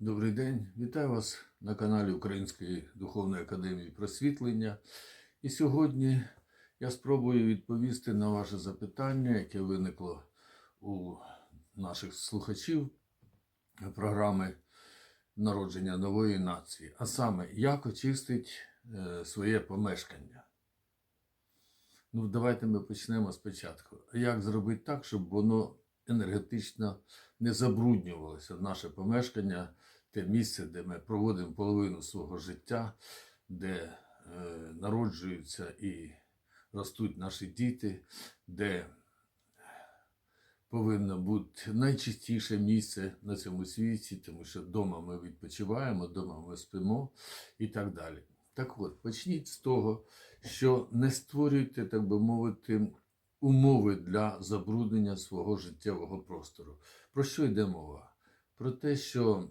Добрий день, вітаю вас на каналі Української духовної академії просвітлення. І сьогодні я спробую відповісти на ваше запитання, яке виникло у наших слухачів програми Народження нової нації. А саме, як очистить е, своє помешкання. Ну, давайте ми почнемо спочатку. Як зробити так, щоб воно енергетично не забруднювалося наше помешкання, те місце, де ми проводимо половину свого життя, де е, народжуються і ростуть наші діти, де повинно бути найчистіше місце на цьому світі, тому що вдома ми відпочиваємо, вдома ми спимо і так далі. Так от, почніть з того, що не створюйте, так би мовити, умови для забруднення свого життєвого простору. Про що йде мова? Про те, що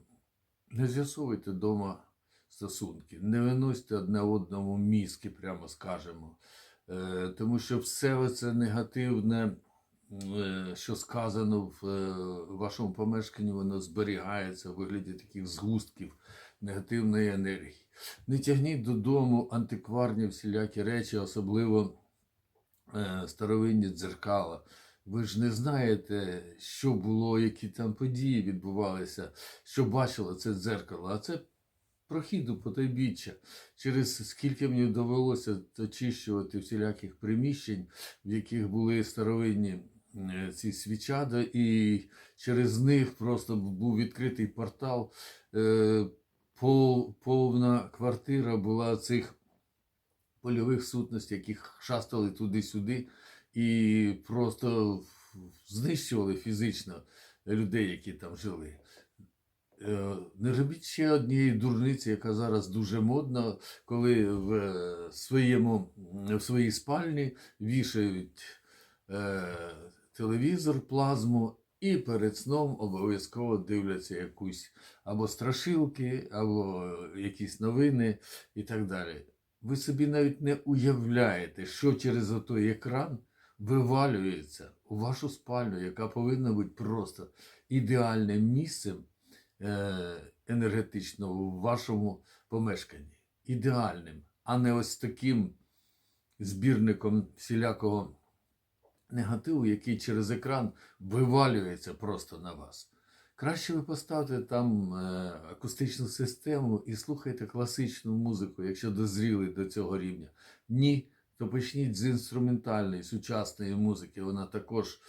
не з'ясовуйте вдома стосунки, не виносьте одне одному мізки, прямо скажемо. Е, Тому що все це негативне, е, що сказано в е, вашому помешканні, воно зберігається у вигляді таких згустків негативної енергії. Не тягніть додому антикварні всілякі речі, особливо старовинні дзеркала. Ви ж не знаєте, що було, які там події відбувалися, що бачило це дзеркало. А це прохід у потойбіччя. Через скільки мені довелося очищувати всіляких приміщень, в яких були старовинні е, ці свічада, і через них просто був відкритий портал. Е, повна квартира була цих польових сутностей, які шастали туди-сюди і просто знищували фізично людей, які там жили. Е, Не робіть ще однієї дурниці, яка зараз дуже модна, коли в е, своєму, в своїй спальні вішають е, телевізор, плазму, і перед сном обов'язково дивляться якусь або страшилки, або якісь новини і так далі. Ви собі навіть не уявляєте, що через отой екран вивалюється у вашу спальню, яка повинна бути просто ідеальним місцем е, енергетично у вашому помешканні. Ідеальним, а не ось таким збірником всілякого негативу, який через екран вивалюється просто на вас. Краще ви поставте там е, акустичну систему і слухайте класичну музику, якщо дозріли до цього рівня. Ні, то почніть з інструментальної, сучасної музики. Вона також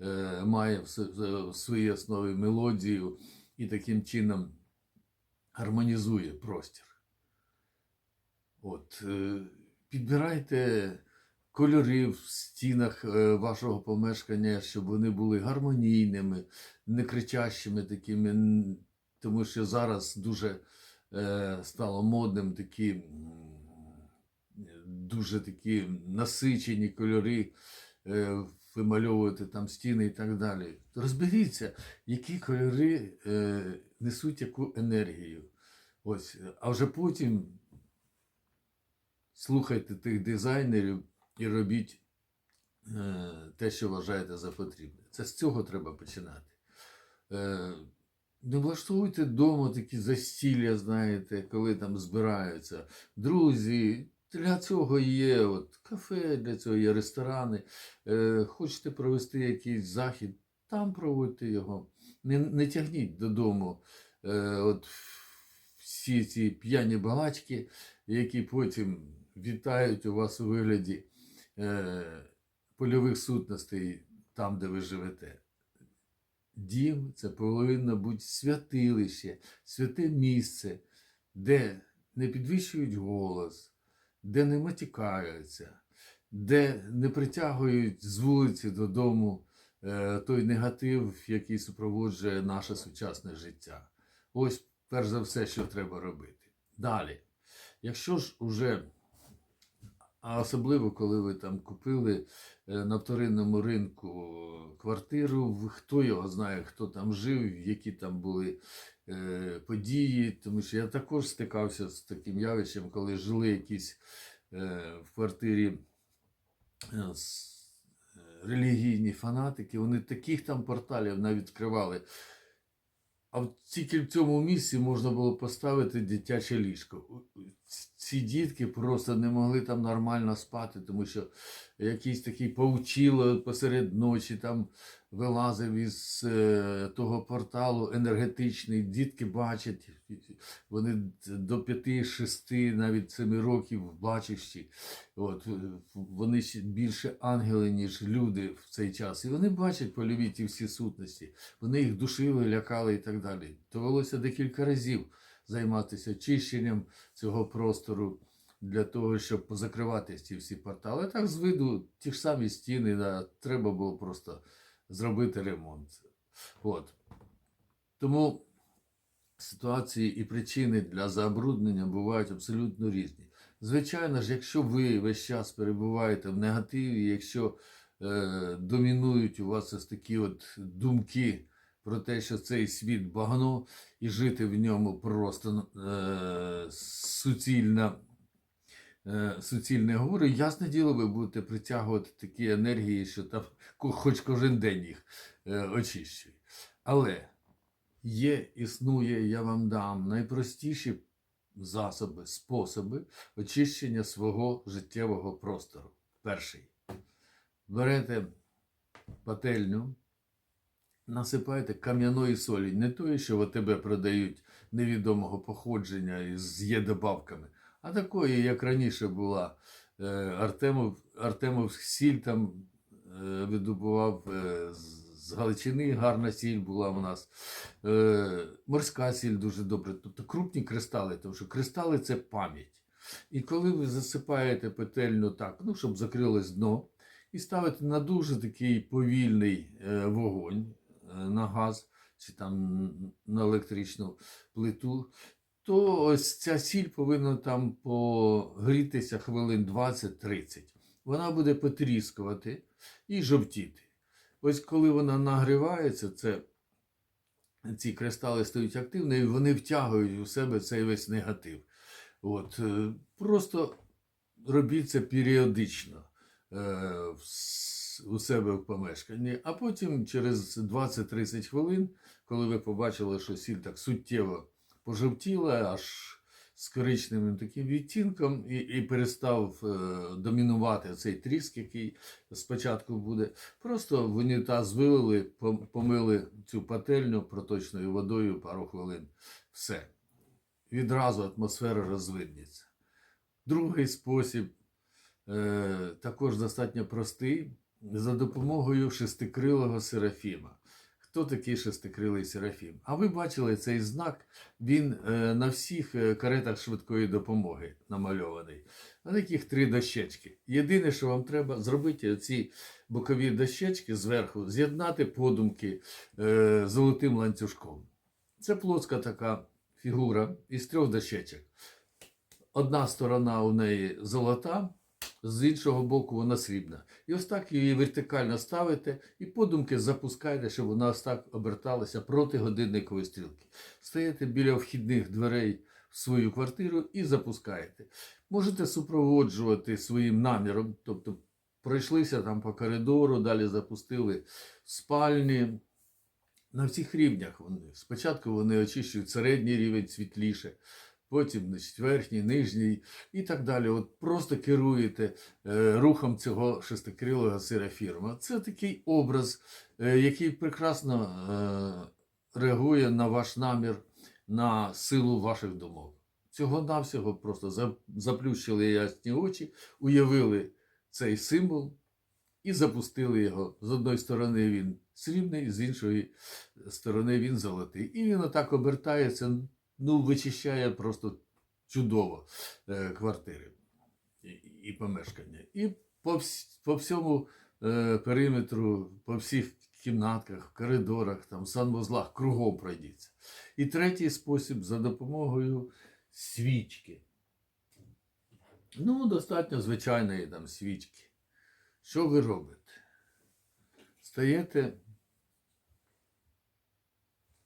е, має в, в своїй основі мелодію і таким чином гармонізує простір. От, е, підбирайте кольори в стінах е, вашого помешкання, щоб вони були гармонійними, не кричащими такими, тому що зараз дуже е, стало модним такі дуже такі насичені кольори. е, Вимальовувати там стіни і так далі. Розберіться, які кольори е, несуть яку енергію. Ось, а вже потім слухайте тих дизайнерів і робіть е, те, що вважаєте за потрібне. Це з цього треба починати. Е, не влаштовуйте вдома такі застілля, знаєте, коли там збираються друзі. Для цього є от, кафе, для цього є ресторани. Е, хочете провести якийсь захід, там проводьте його. Не, не тягніть додому от, всі ці п'яні балачки, які потім вітають у вас у вигляді польових сутностей там, де ви живете. Дім це повинно бути святилище, святе місце, де не підвищують голос, де не матікаються, де не притягують з вулиці додому е, той негатив, який супроводжує наше сучасне життя. Ось перш за все, що треба робити. Далі, якщо ж уже, а особливо коли ви там купили е, на вторинному ринку квартиру, хто його знає, хто там жив, які там були е, події, тому що я також стикався з таким явищем, коли жили якісь е, в квартирі релігійні фанатики, вони таких там порталів навідкривали. А тільки в цьому місці можна було поставити дитяче ліжко. Ці дітки просто не могли там нормально спати, тому що якийсь такий паучило посеред ночі там вилазив із е, того порталу енергетичний. Дітки бачать, вони до 5-6, навіть 7 років бачащі. От, вони ще більше ангели, ніж люди в цей час. І вони бачать польові ті всі сутності. Вони їх душили, лякали і так далі. Довелося декілька разів займатися очищенням цього простору для того, щоб позакривати ці всі портали. Так з виду ті ж самі стіни, да, треба було просто зробити ремонт. От. Тому ситуації і причини для забруднення бувають абсолютно різні. Звичайно ж, якщо ви весь час перебуваєте в негативі, якщо е, домінують у вас ось такі от думки про те, що цей світ багно, і жити в ньому просто е, суцільна, е, суцільне горе, ясне діло, ви будете притягувати такі енергії, що там хоч кожен день їх е, очищує. Але є, існує, я вам дам найпростіші засоби, способи очищення свого життєвого простору. Перший. Берете пательню, насипаєте кам'яної солі, не тої, що в тебе продають невідомого походження із є добавками, а такої, як раніше була е, Артемов, Артемов сіль там е, видобував е, з з Галичини, гарна сіль була у нас. Морська сіль дуже добре. Тобто крупні кристали, тому що кристали це пам'ять. І коли ви засипаєте петельну так, ну, щоб закрилось дно, і ставите на дуже такий повільний вогонь на газ чи там на електричну плиту, то ось ця сіль повинна там погрітися хвилин 20-30. Вона буде потріскувати і жовтіти. Ось коли вона нагрівається, це ці кристали стають активними, і вони втягують у себе цей весь негатив. От, е, просто робіть це періодично е, у себе в помешканні, а потім через 20-30 хвилин, коли ви побачили, що сіль так суттєво пожовтіла, аж з коричневим таким відтінком, і, і перестав е, домінувати цей тріск, який спочатку буде. Просто в унітаз вилили, помили цю пательню проточною водою пару хвилин. Все. Відразу атмосфера розвидніться. Другий спосіб е, також достатньо простий за допомогою шестикрилого серафіма. Хто такий шестикрилий серафім? А ви бачили цей знак? Він е, на всіх е, каретах швидкої допомоги намальований. На таких три дощечки. Єдине, що вам треба зробити, ці бокові дощечки зверху, з'єднати подумки е, золотим ланцюжком. Це плоска така фігура із трьох дощечок. Одна сторона у неї золота, з іншого боку вона срібна. І ось так її вертикально ставите і подумки запускаєте, щоб вона ось так оберталася проти годинникової стрілки. Стаєте біля вхідних дверей в свою квартиру і запускаєте. Можете супроводжувати своїм наміром, тобто пройшлися там по коридору, далі запустили спальні. На всіх рівнях вони. Спочатку вони очищують середній рівень світліше, потім значить, верхній, нижній і так далі. От просто керуєте е, рухом цього шестикрилого серафірма. Це такий образ, е, який прекрасно е, реагує на ваш намір, на силу ваших думок. Цього навсього просто заплющили ясні очі, уявили цей символ і запустили його. З одної сторони він срібний, з іншої сторони він золотий. І він отак обертається, ну, вичищає просто чудово е, квартири і, і помешкання. І по, вс- по всьому е, периметру, по всіх кімнатках, коридорах, там, санвузлах, кругом пройдіться. І третій спосіб за допомогою свічки. Ну, достатньо звичайної там свічки. Що ви робите? Стаєте.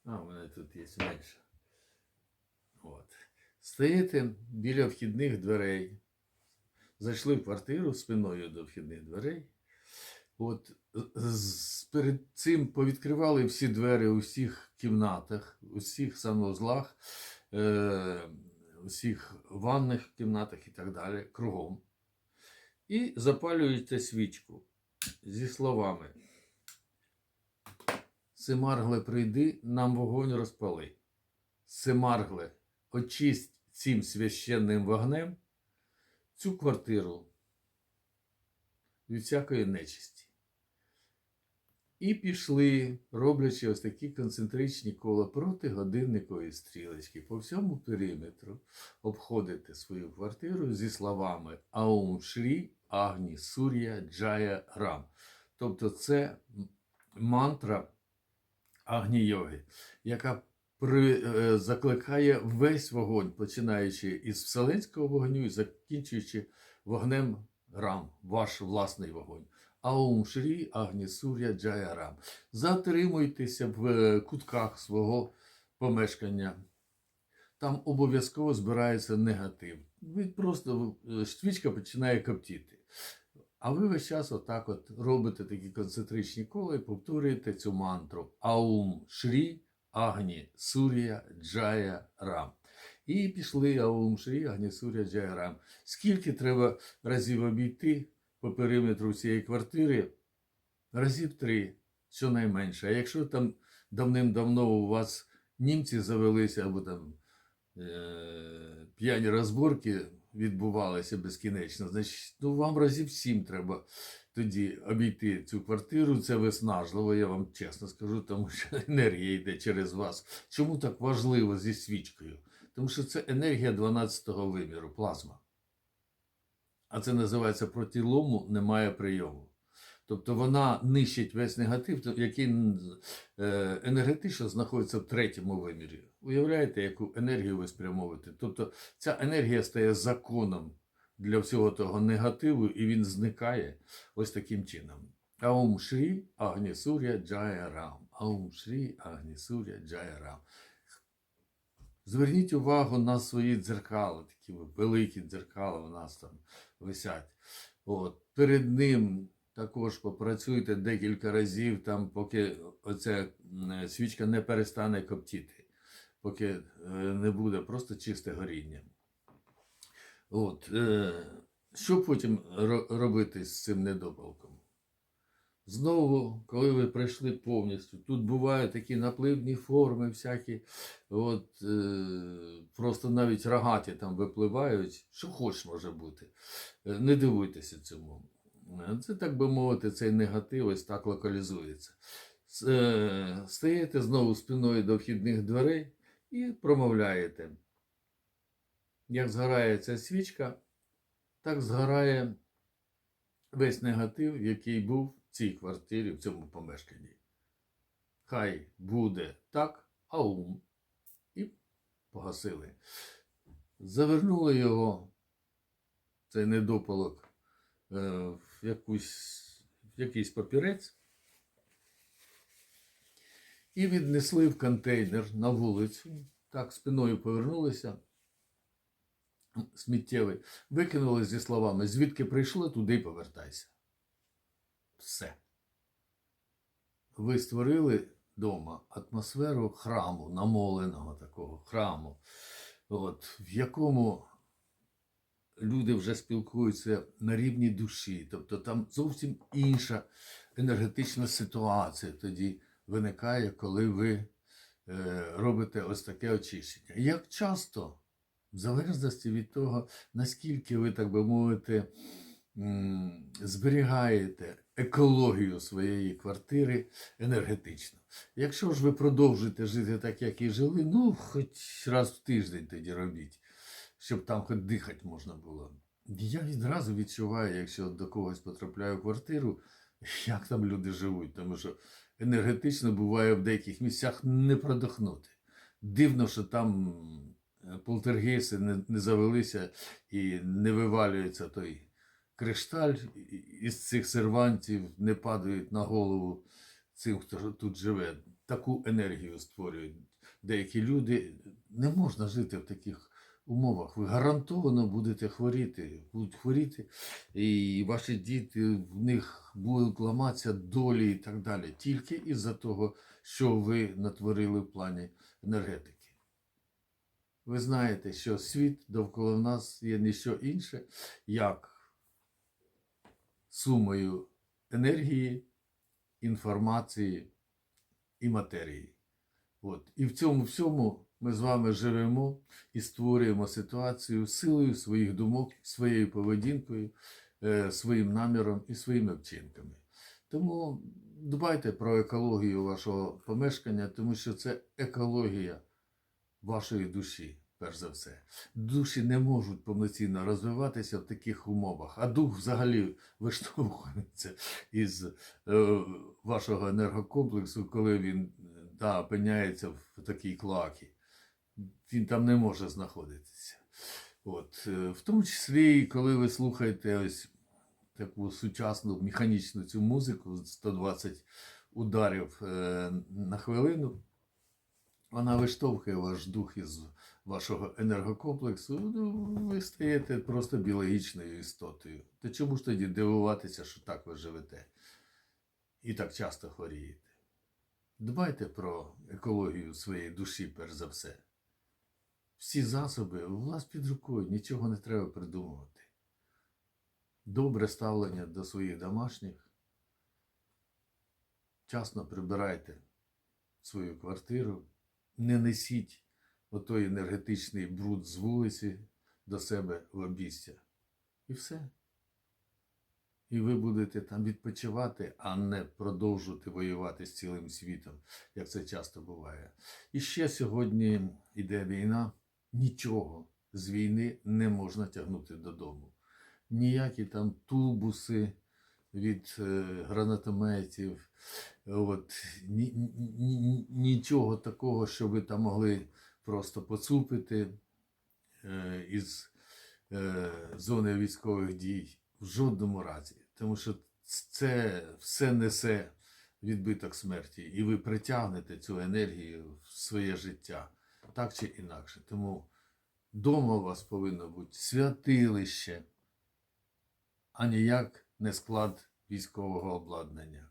А, у мене тут є менше. От. Стаєте біля вхідних дверей. Зайшли в квартиру спиною до вхідних дверей. От перед цим повідкривали всі двері у всіх кімнатах, у всіх санузлах, е, у ванних кімнатах і так далі, кругом. І запалюєте свічку зі словами. Семаргле, прийди, нам вогонь розпали. Семаргле, очисть цим священним вогнем цю квартиру від всякої нечисті. І пішли, роблячи ось такі концентричні кола проти годинникової стрілочки по всьому периметру, обходити свою квартиру зі словами Аум Шрі Агні Сур'я Джая Рам. Тобто це мантра Агні Йоги, яка при, е, закликає весь вогонь, починаючи із вселенського вогню і закінчуючи вогнем Рам, ваш власний вогонь. Аум Шрі Агні Сур'я Джая Рам. Затримуйтеся в е, кутках свого помешкання. Там обов'язково збирається негатив. Ви просто е, свічка починає коптіти. А ви весь час отак от робите такі концентричні кола і повторюєте цю мантру Аум Шрі Агні Сур'я Джая Рам. І пішли Аум Шрі Агні Сур'я Джая Рам. Скільки треба разів обійти по периметру цієї квартири? Разів три, щонайменше. А якщо там давним-давно у вас німці завелися або там е- п'яні розборки відбувалися безкінечно, значить, ну, вам разів сім треба тоді обійти цю квартиру. Це виснажливо, я вам чесно скажу, тому що енергія йде через вас. Чому так важливо зі свічкою? Тому що це енергія 12-го виміру, плазма. А це називається проти лому немає прийому. Тобто вона нищить весь негатив, який е, енергетично знаходиться в третьому вимірі. Уявляєте, яку енергію ви спрямовуєте? Тобто ця енергія стає законом для всього того негативу, і він зникає ось таким чином. Аум Шрі Агні Суря Джая Рам. Аум Шрі Агні Суря Джая Рам. Зверніть увагу на свої дзеркала, такі великі дзеркала у нас там висять. От. Перед ним також попрацюйте декілька разів, там, поки оця свічка не перестане коптіти, поки е, не буде просто чисте горіння. От. Е, що потім робити з цим недопалком? Знову, коли ви прийшли повністю, тут бувають такі напливні форми, всякі, от, е, просто навіть рогаті там випливають, що хоч може бути. Е, Не дивуйтеся цьому. Це, так би мовити, цей негатив ось так локалізується. Стаєте знову спиною до вхідних дверей і промовляєте. Як згорає ця свічка, так згорає весь негатив, який був в цій квартирі, в цьому помешканні. Хай буде так, аум. І погасили. Завернули його, цей недопалок, е, в, якусь, в якийсь папірець і віднесли в контейнер на вулицю. Так, спиною повернулися. Сміттєвий, викинули зі словами, звідки прийшли, туди й повертайся. Все. Ви створили вдома атмосферу храму, намоленого такого храму, от, в якому люди вже спілкуються на рівні душі. Тобто там зовсім інша енергетична ситуація тоді виникає, коли ви е, робите ось таке очищення. Як часто, в залежності від того, наскільки ви, так би мовити, зберігаєте екологію своєї квартири енергетично. Якщо ж ви продовжуєте жити так, як і жили, ну, хоч раз в тиждень тоді робіть, щоб там хоч дихати можна було. Я відразу відчуваю, якщо до когось потрапляю в квартиру, як там люди живуть, тому що енергетично буває в деяких місцях не продохнути. Дивно, що там е, полтергейси не, не завелися і не вивалюється той кришталь із цих сервантів, не падають на голову цим, хто тут живе. Таку енергію створюють деякі люди. Не можна жити в таких умовах ви гарантовано будете хворіти, будуть хворіти, і ваші діти в них будуть ламатися долі і так далі. Тільки із-за того, що ви натворили в плані енергетики. Ви знаєте, що світ довкола нас є не що інше, як сумою енергії, інформації і матерії. От. І в цьому всьому ми з вами живемо і створюємо ситуацію силою своїх думок, своєю поведінкою, е, своїм наміром і своїми вчинками. Тому дбайте про екологію вашого помешкання, тому що це екологія вашої душі, перш за все. Душі не можуть повноцінно розвиватися в таких умовах, а дух взагалі виштовхується із е, вашого енергокомплексу, коли він е, да, опиняється в такій клакі. Він там не може знаходитися. От, е, в тому числі, коли ви слухаєте ось таку сучасну механічну цю музику 120 ударів е, на хвилину, вона виштовхує ваш дух із вашого енергокомплексу, ну, ви стаєте просто біологічною істотою. То чому ж тоді дивуватися, що так ви живете і так часто хворієте? Дбайте про екологію своєї душі, перш за все. Всі засоби у вас під рукою, нічого не треба придумувати. Добре ставлення до своїх домашніх. Вчасно прибирайте свою квартиру, не несіть отой енергетичний бруд з вулиці до себе в обістя. І все. І ви будете там відпочивати, а не продовжувати воювати з цілим світом, як це часто буває. І ще сьогодні йде війна, нічого з війни не можна тягнути додому. Ніякі там тубуси від е, гранатометів, от, ні, ні, ні- нічого такого, що ви там могли просто поцупити е, із е, зони військових дій в жодному разі. Тому що це все несе відбиток смерті, і ви притягнете цю енергію в своє життя, так чи інакше. Тому дома у вас повинно бути святилище, а ніяк не склад військового обладнання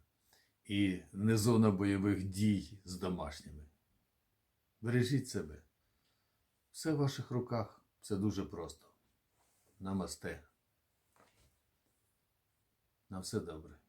і не зона бойових дій з домашніми. Бережіть себе. Все в ваших руках, все дуже просто. Намасте. На все добре.